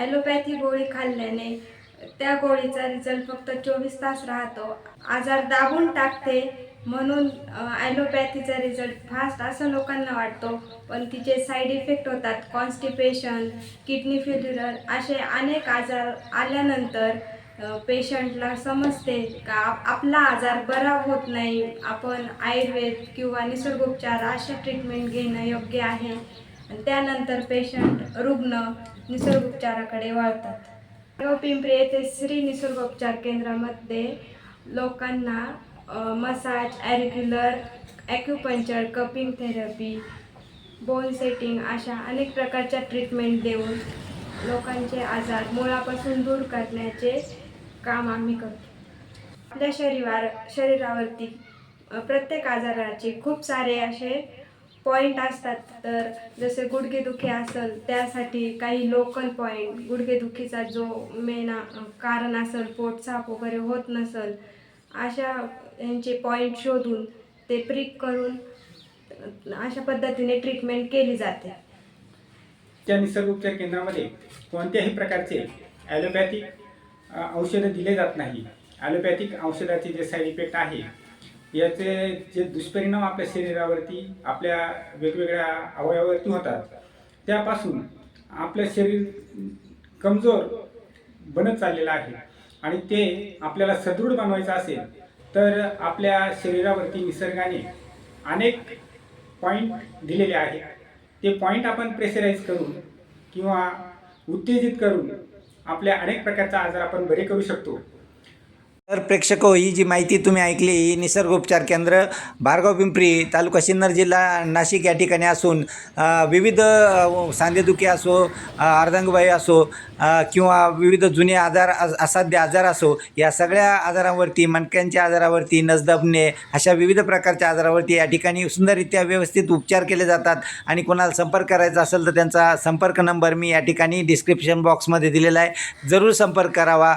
Allopathy गोळी खाल्ल्याने त्या गोळीचा रिझल्ट फक्त चोवीस तास राहतो. आजार दाबून टाकते म्हणून ॲलोपॅथीचा रिझल्ट फास्ट असं लोकांना वाटतो. पण तिचे साईड इफेक्ट होतात कॉन्स्टिपेशन किडनी फेल्युरर असे अनेक आजार आल्यानंतर पेशंटला समजते का आपला आजार बरा होत नाही. आपण आयुर्वेद किंवा निसर्गोपचार अशा ट्रीटमेंट घेणं योग्य आहे. आणि त्यानंतर पेशंट रुग्ण निसर्गोपचाराकडे वळतात. पिंपरी येथे श्री निसर्गोपचार केंद्रामध्ये लोकांना massage auricular acupuncture cupping therapy bone setting अशा अनेक प्रकारच्या ट्रीटमेंट देऊन लोकांचे आजार मुळापासून दूर करण्याचे काम आम्ही करतो. आपल्या शरीरावर शरीरावरती प्रत्येक आजाराचे खूप सारे असे पॉईंट असतात तर जसे गुडघेदुखी असेल त्यासाठी काही लोकल पॉईंट गुडघेदुखीचा जो मेन कारण असेल पोट साफ वगैरे होत नसेल अशा यांचे पॉईंट शोधून ते प्रिक करून अशा पद्धतीने ट्रीटमेंट केली जाते. त्या निसर्गोपचार केंद्रामध्ये कोणत्याही प्रकारचे ॲलोपॅथिक औषधं दिले जात नाही. ॲलोपॅथिक औषधाचे जे साईड इफेक्ट आहे याचे जे दुष्परिणाम आपल्या शरीरावरती आपल्या वेगवेगळ्या अवयवावरती होतात. त्यापासून आपलं शरीर कमजोर बनत चाललेलं आहे आणि ते आपल्याला सदृढ बनवायचं असेल तर आपल्या शरीरावरती निसर्गाने अनेक पॉईंट दिलेले आहेत. ते पॉईंट आपण प्रेशराईज करून किंवा उत्तेजित करून आपल्या अनेक प्रकारचा आजार आपण बरे करू शकतो. तर प्रेक्षक हो, ही जी माहिती तुम्ही ऐकली ही निसर्गोपचार केंद्र भार्गव पिंपरी तालुका सिन्नर जिल्हा नाशिक या ठिकाणी असून विविध सांधेदुखी असो अ, अर्धांगबाई असो किंवा विविध जुने आजार असाध्य आजार असो या सगळ्या आजारांवरती मणक्यांच्या आजारावरती नसदबणे अशा विविध प्रकारच्या आजारावरती या ठिकाणी सुंदररित्या व्यवस्थित उपचार केले जातात. आणि कोणाला संपर्क करायचा असेल तर त्यांचा संपर्क नंबर मी या ठिकाणी डिस्क्रिप्शन बॉक्समध्ये दिलेला आहे. जरूर संपर्क करावा.